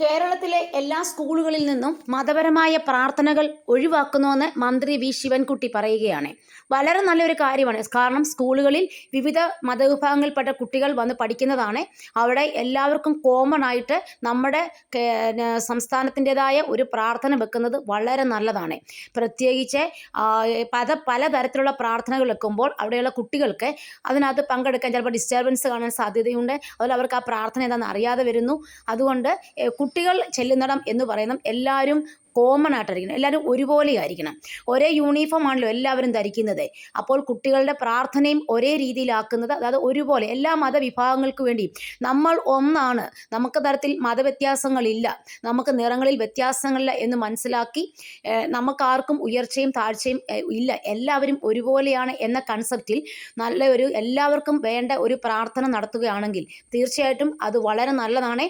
കേരളത്തിലെ എല്ലാ സ്കൂളുകളിൽ നിന്നും മതപരമായ പ്രാർത്ഥനകൾ ഒഴിവാക്കുന്നുവെന്ന് മന്ത്രി വി ശിവൻകുട്ടി പറയുകയാണ്. വളരെ നല്ലൊരു കാര്യമാണ്. കാരണം സ്കൂളുകളിൽ വിവിധ മതവിഭാഗങ്ങളിൽപ്പെട്ട കുട്ടികൾ വന്ന് പഠിക്കുന്നതാണ്. അവിടെ എല്ലാവർക്കും കോമൺ ആയിട്ട് നമ്മുടെ സംസ്ഥാനത്തിന്റെതായ ഒരു പ്രാർത്ഥന വെക്കുന്നത് വളരെ നല്ലതാണ്. പ്രത്യേകിച്ച് പല പലതരത്തിലുള്ള പ്രാർത്ഥനകൾ വെക്കുമ്പോൾ അവിടെയുള്ള കുട്ടികൾക്ക് അതിനകത്ത് പങ്കെടുക്കാൻ ചിലപ്പോൾ ഡിസ്റ്റർബൻസ് കാണാൻ സാധ്യതയുണ്ട്. അതുപോലെ അവർക്ക് ആ പ്രാർത്ഥന എന്താണെന്ന് അറിയാതെ വരുന്നു. അതുകൊണ്ട് കുട്ടികൾ ചെല്ലുന്നിടം എന്ന് പറയുന്നത് എല്ലാവരും കോമൺ ആയിട്ടായിരിക്കണം. എല്ലാവരും ഒരുപോലെ ആയിരിക്കണം. ഒരേ യൂണിഫോം ആണല്ലോ എല്ലാവരും ധരിക്കുന്നത്. അപ്പോൾ കുട്ടികളുടെ പ്രാർത്ഥനയും ഒരേ രീതിയിലാക്കുന്നത് അതായത് ഒരുപോലെ എല്ലാ മതവിഭാഗങ്ങൾക്ക് വേണ്ടിയും. നമ്മൾ ഒന്നാണ്. നമുക്ക് തരത്തിൽ മതവ്യത്യാസങ്ങളില്ല. നമുക്ക് നിറങ്ങളിൽ വ്യത്യാസങ്ങളില്ല എന്ന് മനസ്സിലാക്കി നമുക്കാർക്കും ഉയർച്ചയും താഴ്ചയും ഇല്ല. എല്ലാവരും ഒരുപോലെയാണ് എന്ന കൺസെപ്റ്റിൽ നല്ലൊരു എല്ലാവർക്കും വേണ്ട ഒരു പ്രാർത്ഥന നടത്തുകയാണെങ്കിൽ തീർച്ചയായിട്ടും അത് വളരെ നല്ലതാണ്.